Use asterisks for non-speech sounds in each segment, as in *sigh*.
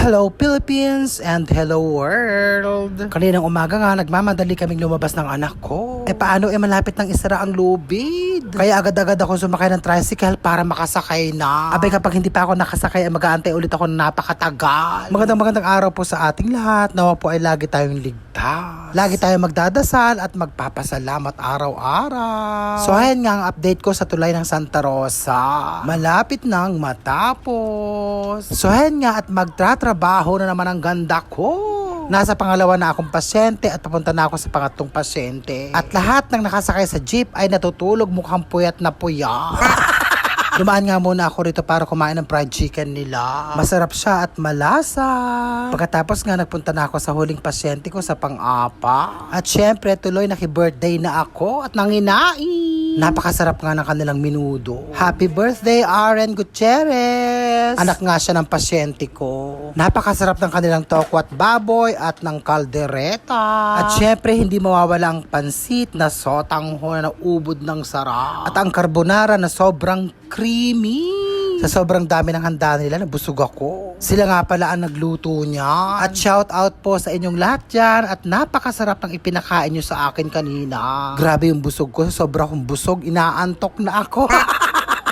Hello Philippines and hello world. Kaninang umaga nga nagmamadali kaming lumabas ng anak ko. Eh paano eh malapit ng isara ang lubid? Kaya agad-agad ako sumakay ng tricycle para makasakay na. Abay kapag hindi pa ako nakasakay ay mag-aantay ulit ako ng napakatagal. Magandang magandang araw po sa ating lahat. Nawa po ay lagi tayong ligtas. Lagi tayong magdadasal at magpapasalamat araw-araw. So ayan nga ang update ko sa tulay ng Santa Rosa. Malapit nang matapos. So ayan nga at magtratrabaho na naman ang ganda ko. Nasa pangalawa na akong pasyente at papunta na ako sa pangatlong pasyente. At lahat ng nakasakay sa jeep ay natutulog mukhang puyat na puyat. *laughs* Dumaan nga muna ako rito para kumain ng fried chicken nila. Masarap siya at malasa. Pagkatapos nga nagpunta na ako sa huling pasyente ko sa pang-apa. At syempre tuloy naki-birthday na ako at nanginain. Napakasarap nga ng kanilang minudo. Happy birthday, Aren Gutierrez! Anak nga siya ng pasyente ko. Napakasarap ng kanilang toko at baboy at ng kaldereta. At syempre, hindi mawawala ang pansit na sotangho na ubod ng sarap. At ang carbonara na sobrang creamy. Sa sobrang dami ng handa nila, nabusog ako. Sila nga pala ang nagluto niya. At shout out po sa inyong lahat dyan. At napakasarap ng ipinakain nyo sa akin kanina. Grabe yung busog ko. Sobra akong busog. Inaantok na ako. *laughs*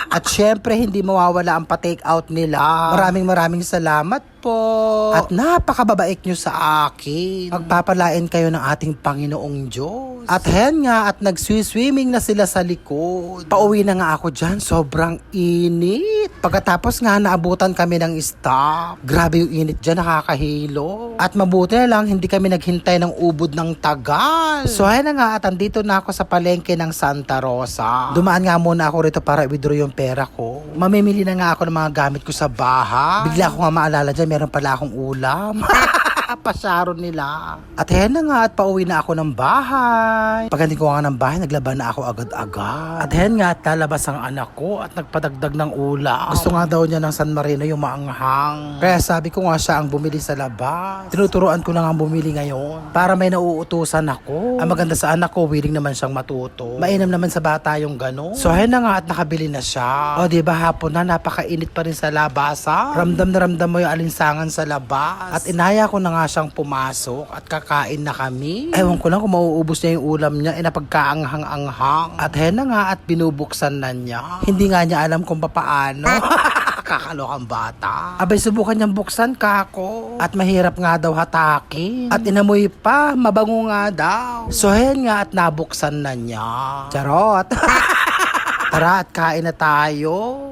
At syempre, hindi mawawala ang pa-take out nila. Maraming maraming salamat po. At napakababait nyo sa akin. Magpapalain kayo ng ating Panginoong Diyos. At hen nga, at nag-swimming na sila sa likod. Pauwi na nga ako dyan, sobrang init. Pagkatapos nga, naabutan kami ng stop. Grabe yung init dyan, nakakahilo. At mabuti na lang, hindi kami naghintay ng ubod ng tagal. So ayan na nga, at andito na ako sa palengke ng Santa Rosa. Dumaan nga muna ako rito para i-withdraw yung pera ko. Mamimili na nga ako ng mga gamit ko sa bahay. Bigla ko nga maalala dyan, meron pala akong ulam. *laughs* Pasyaron nila. At ayan na nga at pauwi na ako ng bahay. Pagdating ko nga ng bahay, naglaban na ako agad-agad. At ayan nga at lalabas ang anak ko at nagpadagdag ng ulam. Gusto nga daw niya ng San Marino yung maanghang. Kaya sabi ko nga siya ang bumili sa labas. Tinuturuan ko na nga bumili ngayon para may nauutusan ako. Ang maganda sa anak ko, willing naman siyang matuto. Mainam naman sa bata yung gano'n. So ayan na nga at nakabili na siya. O di ba hapon na napakainit pa rin sa labasa. Ramdam na ramdam mo yung alinsangan sa labas. At inaya ko na nga siyang pumasok at kakain na kami. Ewan ko lang kung mauubos niya yung ulam niya, eh napagkaanghang-anghang. At hen na nga at binubuksan na niya. Hindi nga niya alam kung papaano. *laughs* Kakalokang bata. Abay, subukan niyang buksan kako. At mahirap nga daw hatakin. At inamoy pa, mabango nga daw. So, hen nga at nabuksan na niya. Charot. *laughs* Tara at kain na tayo.